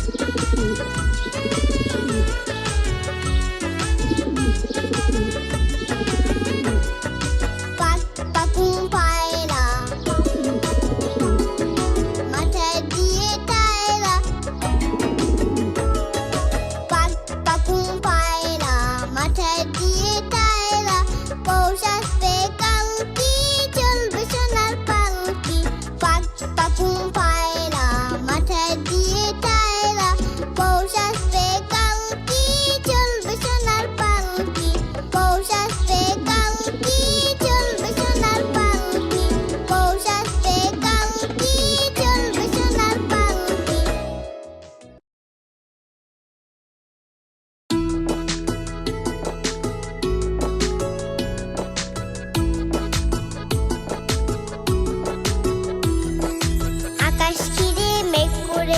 Thank you.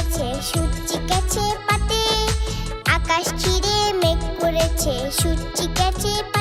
করেছে সূর্যি গেছে পাতে। আকাশ ছিঁড়ে মেঘ করেছে সূর্যি গেছে পাতে।